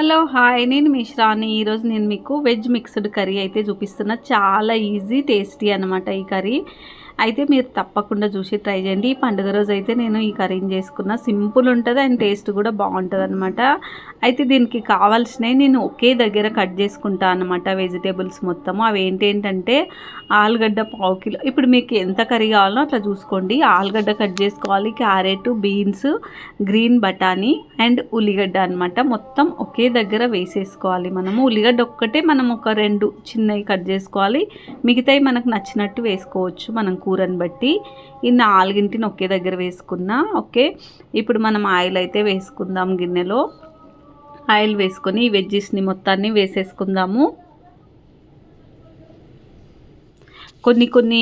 Hello hi. నేను మిశ్రాని ఈరోజు నేను మీకు వెజ్ మిక్స్డ్ కర్రీ అయితే చూపిస్తున్నా. చాలా ఈజీ టేస్టీ అనమాట ఈ కర్రీ. అయితే మీరు తప్పకుండా చూసి ట్రై చేయండి. ఈ పండుగ రోజు అయితే నేను ఈ కర్రీని చేసుకున్న సింపుల్ ఉంటుంది అండ్ టేస్ట్ కూడా బాగుంటుంది అనమాట అయితే దీనికి కావాల్సినవి నేను ఒకే దగ్గర కట్ చేసుకుంటా అనమాట వెజిటేబుల్స్ మొత్తము అవి ఏంటంటే ఆలుగడ్డ పావు కిలో ఇప్పుడు మీకు ఎంత కర్రీ కావాలో అట్లా చూసుకోండి. ఆలుగడ్డ కట్ చేసుకోవాలి క్యారెట్ బీన్స్ గ్రీన్ బఠానీ అండ్ ఉల్లిగడ్డ అనమాట మొత్తం ఒకే దగ్గర వేసేసుకోవాలి మనము. ఉల్లిగడ్డ ఒక్కటే మనం ఒక రెండు చిన్నవి కట్ చేసుకోవాలి. మిగతాయి మనకు నచ్చినట్టు వేసుకోవచ్చు. మనం కూరని బట్టి ఈ నాలుగింటిని ఒకే దగ్గర వేసుకున్నా ఓకే? ఇప్పుడు మనం ఆయిల్ అయితే వేసుకుందాం గిన్నెలో. ఆయిల్ వేసుకొని ఈ వెజ్జెస్ని మొత్తాన్ని వేసేసుకుందాము. కొన్ని కొన్ని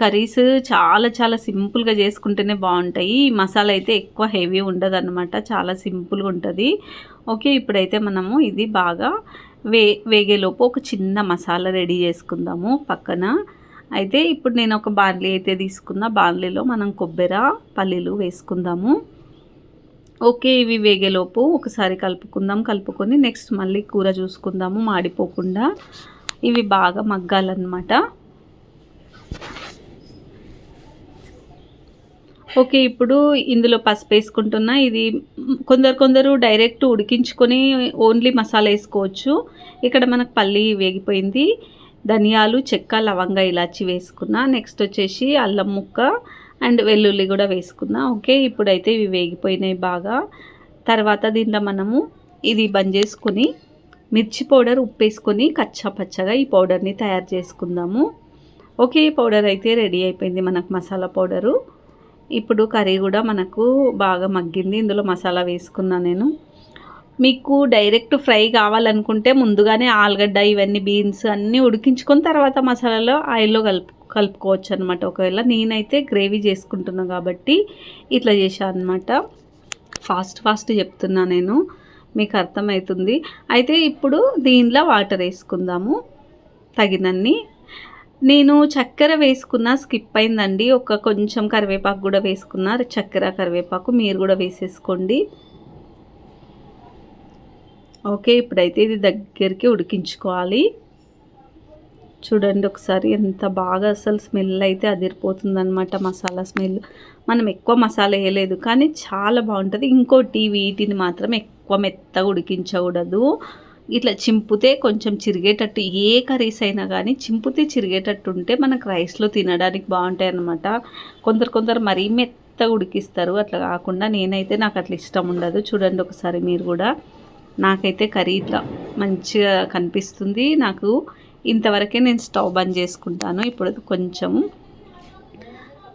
కర్రీస్ చాలా చాలా సింపుల్గా చేసుకుంటేనే బాగుంటాయి. ఈ మసాలా అయితే ఎక్కువ హెవీ ఉండదు అనమాట చాలా సింపుల్గా ఉంటుంది. ఓకే ఇప్పుడైతే మనము ఇది బాగా వే వేగేలోపు ఒక చిన్న మసాలా రెడీ చేసుకుందాము పక్కన. అయితే ఇప్పుడు నేను ఒక బార్లీ అయితే తీసుకున్న. బార్లీలో మనం కొబ్బరి పల్లీలు వేసుకుందాము. ఓకే ఇవి వేగేలోపు ఒకసారి కలుపుకుందాం. కలుపుకొని నెక్స్ట్ మళ్ళీ కూర చూసుకుందాము మాడిపోకుండా. ఇవి బాగా మగ్గాలన్నమాట. ఓకే ఇప్పుడు ఇందులో పసుపు వేసుకుంటున్నా. ఇది కొందరు కొందరు డైరెక్ట్ ఉడికించుకొని ఓన్లీ మసాలా వేసుకోవచ్చు. ఇక్కడ మనకు పల్లి వేగిపోయింది. ధనియాలు చెక్క లవంగ ఇలాచి వేసుకున్నా. నెక్స్ట్ వచ్చేసి అల్లం ముక్క అండ్ వెల్లుల్లి కూడా వేసుకున్నా. ఓకే ఇప్పుడైతే ఇవి వేగిపోయినాయి బాగా. తర్వాత దీంట్లో మనము ఇది బంద్ చేసుకుని మిర్చి పౌడర్ ఉప్పు వేసుకొని కచ్చా పచ్చగా ఈ పౌడర్ని తయారు చేసుకుందాము. ఓకే ఈ పౌడర్ అయితే రెడీ అయిపోయింది మనకు మసాలా పౌడరు. ఇప్పుడు కర్రీ కూడా మనకు బాగా మగ్గింది. ఇందులో మసాలా వేసుకున్నా నేను. మీకు డైరెక్ట్ ఫ్రై కావాలనుకుంటే ముందుగానే ఆలుగడ్డ ఇవన్నీ బీన్స్ అన్నీ ఉడికించుకొని తర్వాత మసాలాలో ఆయిల్లో కలుపు కలుపుకోవచ్చు అనమాట ఒకవేళ నేనైతే గ్రేవీ చేసుకుంటున్నాను కాబట్టి ఇట్లా చేశాను అనమాట ఫాస్ట్ ఫాస్ట్ చెప్తున్నా నేను. మీకు అర్థమవుతుంది అయితే ఇప్పుడు దీనిలో వాటర్ వేసుకుందాము. తగినన్ని. నేను చక్కెర వేసుకున్న స్కిప్ అయిందండి. ఒక కొంచెం కరివేపాకు కూడా వేసుకున్న. చక్కెర కరివేపాకు మీరు కూడా వేసేసుకోండి. ఓకే ఇప్పుడైతే ఇది దగ్గరికి ఉడికించుకోవాలి. చూడండి ఒకసారి ఎంత బాగా అసలు స్మెల్ అయితే అదిరిపోతుంది అనమాట మసాలా స్మెల్. మనం ఎక్కువ మసాలా వేయలేదు కానీ చాలా బాగుంటుంది. ఇంకోటి వీటిని మాత్రం ఎక్కువ మెత్తగా ఉడికించకూడదు. ఇట్లా చింపితే కొంచెం చిరిగేటట్టు ఏ కర్రీస్ అయినా కానీ చింపితే చిరిగేటట్టు ఉంటే మనకు రైస్లో తినడానికి బాగుంటాయి అనమాట కొందరు కొందరు మరీ మెత్తగా ఉడికిస్తారు. అట్లా కాకుండా నేనైతే నాకు అట్లా ఇష్టం ఉండదు. చూడండి ఒకసారి మీరు కూడా. నాకైతే కర్రీ ఇట్లా మంచిగా కనిపిస్తుంది. నాకు ఇంతవరకే నేను స్టవ్ బంద్ చేసుకుంటాను. ఇప్పుడు కొంచెం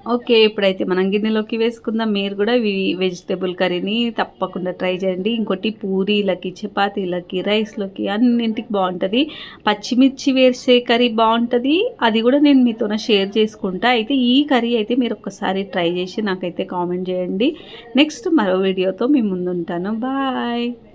ఓకే ఇప్పుడైతే మనం గిన్నెలోకి వేసుకుందాం. మీరు కూడా వెజిటేబుల్ కర్రీని తప్పకుండా ట్రై చేయండి. ఇంకోటి పూరీలకి చపాతీలకి రైస్లోకి అన్నింటికి బాగుంటుంది. పచ్చిమిర్చి వేసే కర్రీ బాగుంటుంది. అది కూడా నేను మీతో షేర్ చేసుకుంటా. అయితే ఈ కర్రీ అయితే మీరు ఒక్కసారి ట్రై చేసి నాకైతే కామెంట్ చేయండి. నెక్స్ట్ మరో వీడియోతో మీ ముందుంటాను. బాయ్!